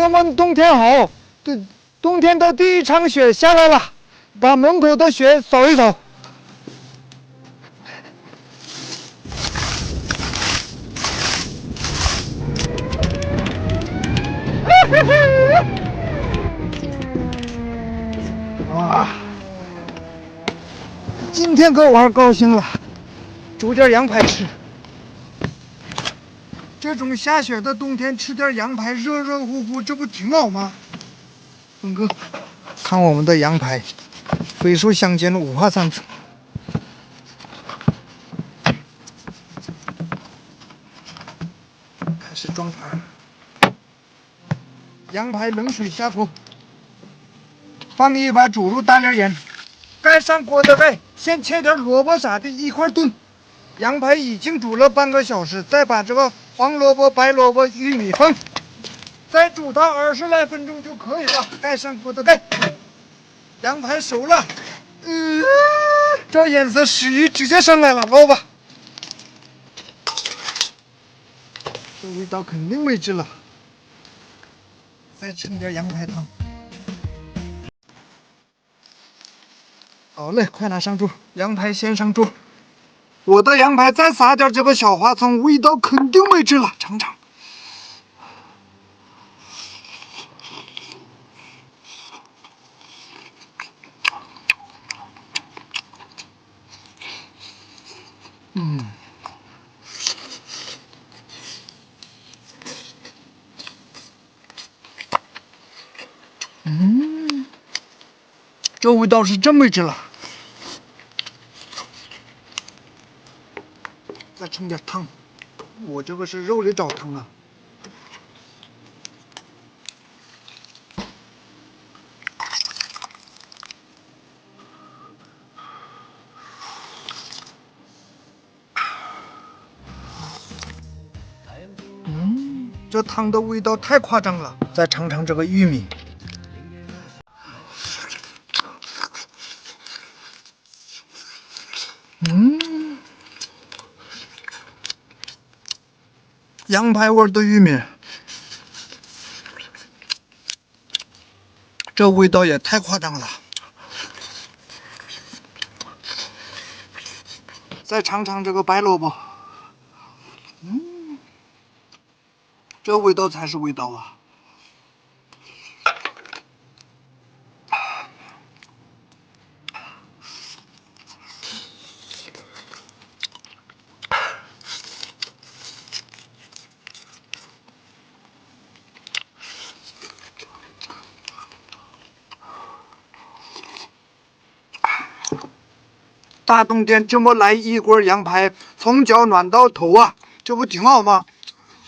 友们，冬天好！冬冬天的第一场雪下来了，把门口的雪扫一扫。哇！今天可玩高兴了，煮点羊排吃。这种下雪的冬天吃点羊排，热热乎乎，这不挺好吗？峰哥，看我们的羊排，肥瘦相间，五花三层。开始装盘，羊排冷水下锅，放一把煮入大粒盐，盖上锅的盖，先切点萝卜啥的，一块炖。羊排已经煮了半个小时，再把这个黄萝卜、白萝卜、玉米放，再煮它二十来分钟就可以了。盖上锅的盖，羊排熟了，嗯，这颜色食欲直接上来了，捞吧。这味道肯定没治了，再盛点羊排汤。好嘞，快拿上桌，羊排先上桌。我的羊排再撒点这个小花葱，味道肯定没治了。尝尝，嗯，嗯，这味道是真没治了。再盛点汤，我这个是肉里找汤啊。嗯，这汤的味道太夸张了。再尝尝这个玉米。羊排味的玉米，这味道也太夸张了。再尝尝这个白萝卜，嗯，这味道才是味道啊！大冬天这么来一锅羊排，从脚暖到头啊，这不挺好吗？